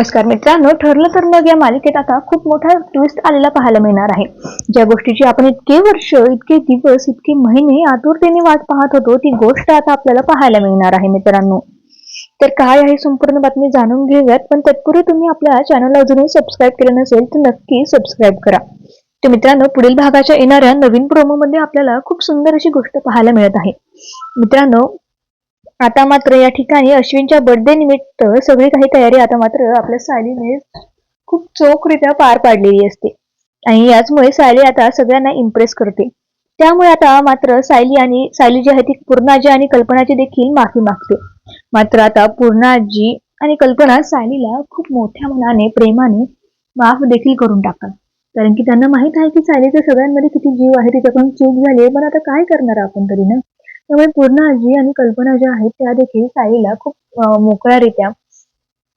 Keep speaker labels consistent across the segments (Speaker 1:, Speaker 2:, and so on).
Speaker 1: नमस्कार मित्रांनो ठरलं तर मग या मालिकेत आता खूप मोठा ट्विस्ट आलेला पाहायला मिळणार आहे. ज्या गोष्टीची आपण इतके वर्ष इतके दिवस इतके महिने आतुरतेने वाट पाहत होतो ती गोष्ट आता आपल्याला पाहायला मिळणार आहे मित्रांनो. तर काय आहे संपूर्ण बातमी जाणून घेऊयात पण तत्पूर्वी तुम्ही आपल्या चॅनलला अजूनही सबस्क्राईब केलं नसेल तर नक्की सबस्क्राईब करा. तर मित्रांनो पुढील भागाच्या येणाऱ्या नवीन प्रोमो मध्ये आपल्याला खूप सुंदर अशी गोष्ट पाहायला मिळत आहे. मित्रांनो आता मात्र या ठिकाणी अश्विनच्या बर्थडे निमित्त सगळी काही तयारी आता मात्र आपल्या सायलीने खूप चोखरित्या पार पाडलेली असते. आणि याचमुळे सायली आता सगळ्यांना इम्प्रेस करते. त्यामुळे आता मात्र सायली आणि सायली जी आहे ती पूर्णाजी आणि कल्पनाची देखील माफी मागते. मात्र आता पूर्णाजी आणि कल्पना सायलीला खूप मोठ्या मनाने प्रेमाने माफ देखील करून टाकतात. कारण की त्यांना माहीत आहे की सायलीच्या सगळ्यांमध्ये किती जीव आहे तिच्याकडून चूक झाली पण आता काय करणार आपण तरी ना? त्यामुळे पूर्ण आजी आणि कल्पना ज्या आहेत त्या देखील साईला खूप मोकळ्यारित्या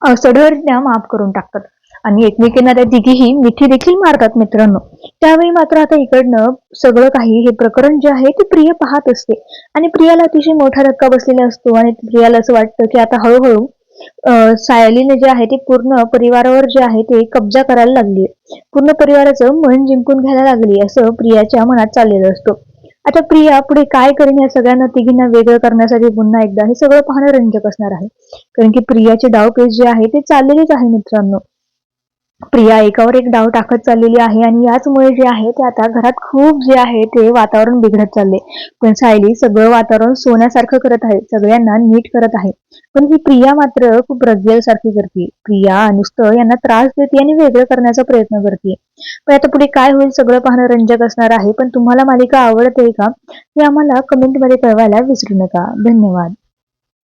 Speaker 1: अं, सढळरित्या माफ करून टाकतात. आणि एकमेकींना त्या तिघीही मिठी देखील मारतात मित्रांनो. त्यावेळी मात्र आता इकडनं सगळं काही हे प्रकरण जे आहे ते प्रिय पाहत असते. आणि प्रियाला अतिशय मोठा धक्का बसलेला असतो आणि प्रियाला असं वाटतं की आता हळूहळू अं, सायलीने जे आहे ते पूर्ण परिवारावर जे आहे ते कब्जा करायला लागली पूर्ण परिवाराचं मन जिंकून घ्यायला लागली असं प्रियाच्या मनात चाललेलं असतं. आता प्रिया पुढे काय करेन या सगळ्यांना तिघींना वेगळं करण्यासाठी पुन्हा एकदा हे सगळं पाहणं रंजक असणार आहे. कारण की प्रियाचे डावपेच जे आहे ते चाललेलेच आहे मित्रांनो. प्रिया एकावर एक डाव टाकत चाललेली आहे आणि याचमुळे जे आहे ते आता घरात खूप जे आहे ते वातावरण बिघडत चालले पण सायली सगळं वातावरण सोन्यासारखं करत आहे. सगळ्यांना नीट करत आहे. पण ही प्रिया मात्र खूप रगेल सारखी करते. प्रिया नुसतं यांना त्रास देते आणि वेगळं करण्याचा प्रयत्न करते. पण आता पुढे काय होईल सगळं पाहणं रंजक असणार आहे. पण तुम्हाला मालिका आवडते का हे आम्हाला कमेंटमध्ये कळवायला विसरू नका. धन्यवाद.